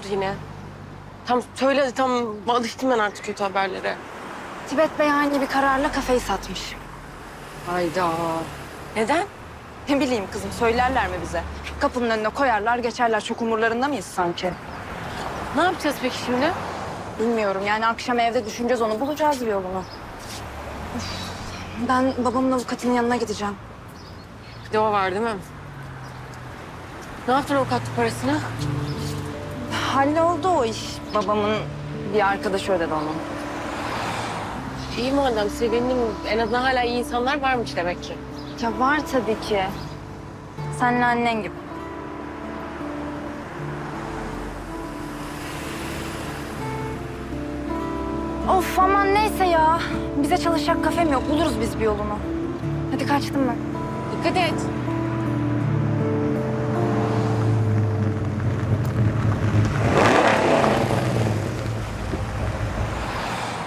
oldu yine? Tam söyle tam alıştım ben artık kötü haberlere. Tibet Bey ani bir kararla kafeyi satmış. Hayda. Neden? Ne bileyim kızım söylerler mi bize? Kapının önüne koyarlar geçerler çok umurlarında mıyız sanki? Ne yapacağız peki şimdi? Bilmiyorum yani akşam evde düşüneceğiz onu bulacağız bir yolunu. Üf, Ben babamın avukatının yanına gideceğim. Bir de o var değil mi? Ne yaptın avukatlık parasını? Halloldu o iş. Babamın bir arkadaşı ödedi onu. İyi madem sevindim. En azından hala iyi insanlar varmış demek ki. Ya var tabii ki. Senle annen gibi. Of aman neyse ya. Bize çalışacak kafem yok. Buluruz biz bir yolunu. Hadi kaçtım ben. Dikkat et.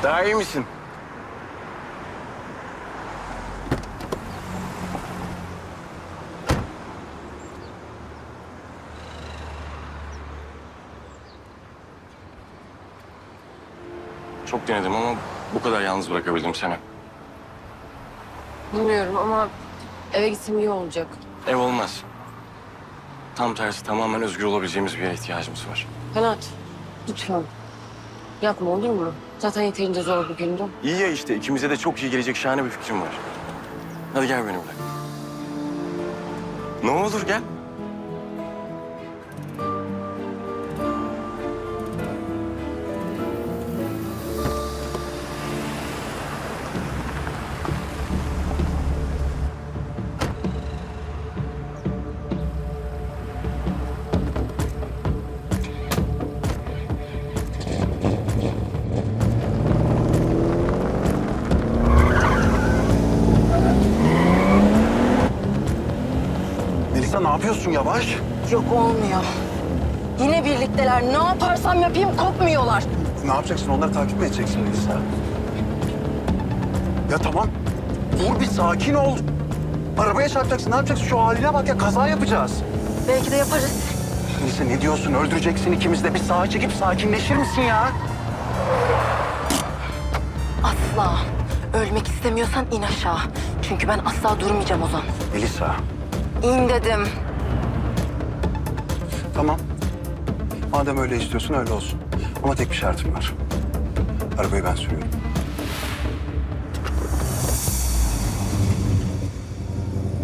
Daha iyi misin? Çok denedim ama bu kadar yalnız bırakabildim seni. Bilmiyorum ama eve gitsem iyi olacak. Ev olmaz. Tam tersi tamamen özgür olabileceğimiz bir yere ihtiyacımız var. Kanat, lütfen. Yapma olur mu? Zaten yeterince zor bir gündü. İyi ya işte ikimize de çok iyi gelecek şahane bir fikrim var. Hadi gel benimle. Ne olur gel. Yapıyorsun yavaş? Yok olmuyor. Yine birlikteler. Ne yaparsam yapayım kopmuyorlar. Ne yapacaksın? Onları takip mi edeceksin Melisa? Ya tamam. Dur bir sakin ol. Arabaya çarpacaksın. Ne yapacaksın? Şu haline bak ya. Kaza yapacağız. Belki de yaparız. Melisa ne diyorsun? Öldüreceksin ikimiz de. Bir sağa çekip sakinleşir misin ya? Asla. Ölmek istemiyorsan in aşağı. Çünkü ben asla durmayacağım Ozan. Melisa. İn dedim. Tamam. Madem öyle istiyorsun öyle olsun. Ama tek bir şartım var. Arabayı ben sürüyorum.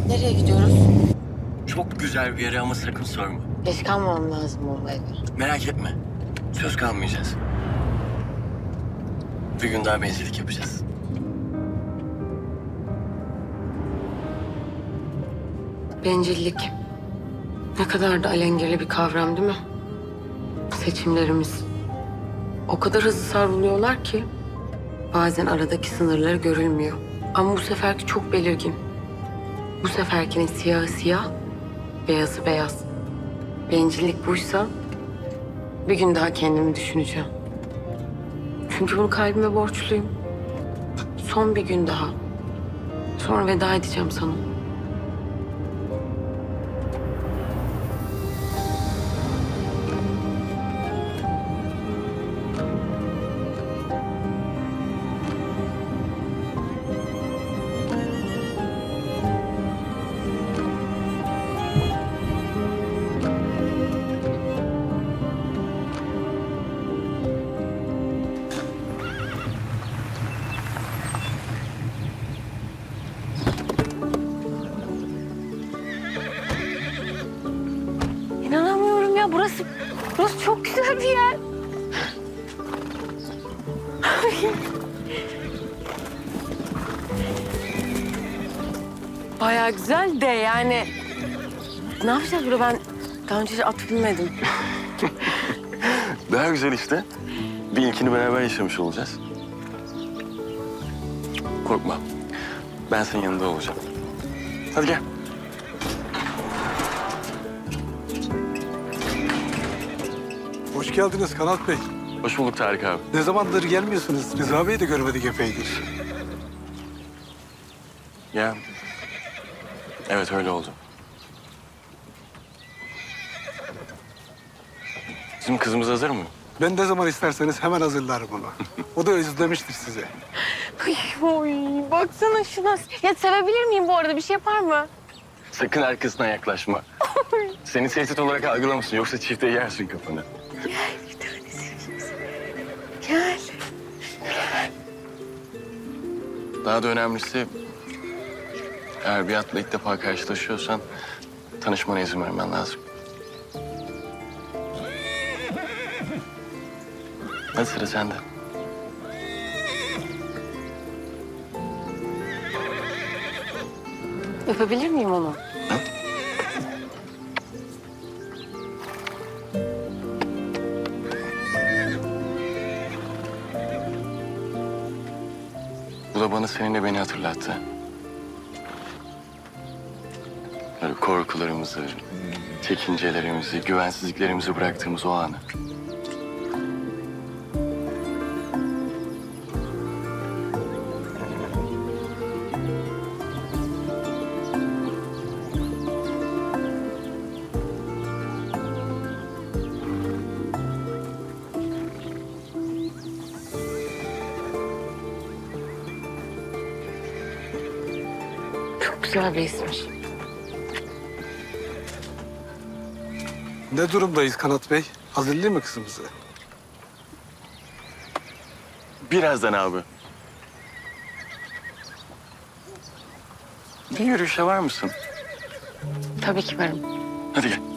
Nereye gidiyoruz? Çok güzel bir yere ama sakın sorma. Geç kalmamam lazım o eve. Merak etme. Söz kalmayacağız. Bir gün daha benzinlik yapacağız. Bencillik. Ne kadar da alengirli bir kavram değil mi? Seçimlerimiz. O kadar hızlı savruluyorlar ki bazen aradaki sınırları görülmüyor. Ama bu seferki çok belirgin. Bu seferkinin siyahı siyah, beyazı beyaz. Bencillik buysa bir gün daha kendimi düşüneceğim. Çünkü bunu kalbime borçluyum. Son bir gün daha. Sonra veda edeceğim sana. Burası burası çok güzel bir yer. Bayağı güzel de yani ne yapacağız burada ben daha önce hiç at binmedim. Daha güzel işte. Bir ilkini beraber yaşamış olacağız. Korkma. Ben senin yanında olacağım. Hadi gel. Geldiniz Kanat Bey. Hoş bulduk Tarık abi. Ne zamandır gelmiyorsunuz? Rıza Bey'i de görmedik epeydir. Ya. Evet öyle oldu. Bizim kızımız hazır mı? Ben ne zaman isterseniz hemen hazırlarım onu. O da özlemiştir size. Ay, oy, baksana şuna. Ya sevebilir miyim bu arada? Bir şey yapar mı? Sakın arkasına yaklaşma. Seni tehdit olarak algılamasın yoksa çifte yersin kafanı. Gel. Daha da önemlisi eğer bir atla ilk defa karşılaşıyorsan tanışmana izin vermen lazım. Hadi sıra sende. Öpebilir miyim onu? Bu da bana seninle beni hatırlattı. Böyle korkularımızı, çekincelerimizi, güvensizliklerimizi bıraktığımız o anı. Çok güzel bir ismiş. Ne durumdayız Kanat Bey? Hazırlayayım mı kızımızı? Birazdan abi. Bir yürüyüşe var mısın? Tabii ki varım. Hadi gel.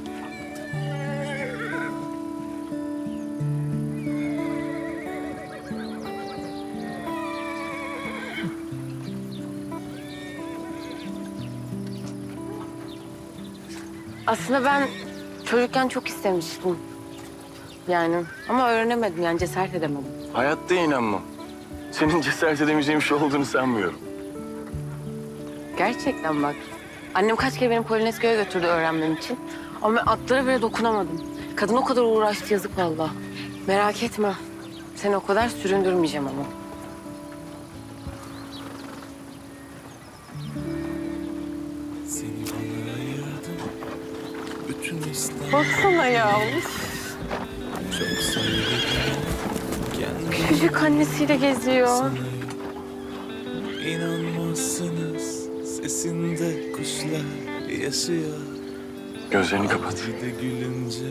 Aslında ben çocukken çok istemiştim. Yani ama öğrenemedim yani cesaret edemedim. Hayatta inanmam. Senin cesaret edemeyeceğin bir şey olduğunu sanmıyorum. Gerçekten bak. Annem kaç kere beni Polonezköy'e götürdü öğrenmem için. Ama ben atlara bile dokunamadım. Kadın o kadar uğraştı yazık vallahi. Merak etme. Seni o kadar süründürmeyeceğim ama. Baksana ya. çok Kendime Küçücük annesiyle geziyor. İnanmazsınız Sesinde kuşlar yaşıyor Gözlerini kapat. Bir de gülünce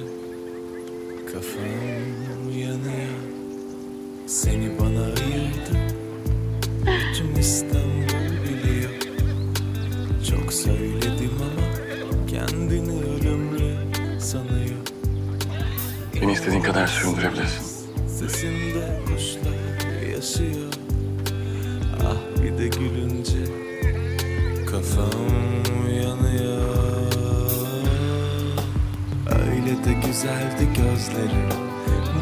Kafam yanıyor Seni bana ayırdın Bütün İstanbul biliyor Çok söyledim Beni istediğin kadar süründürebilirsin. Sesinde kuşlar yaşıyor. Ah bir de gülünce Kafam yanıyor Öyle de güzeldi gözleri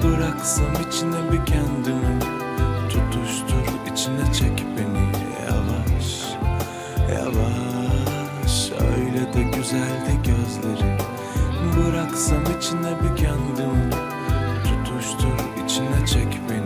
Bıraksam içine bir kendimi. Tutuştur içine çek beni. Yavaş Yavaş. Öyle de güzeldi gözleri Bıraksam içine bir kendimi Tutuştur içine çek beni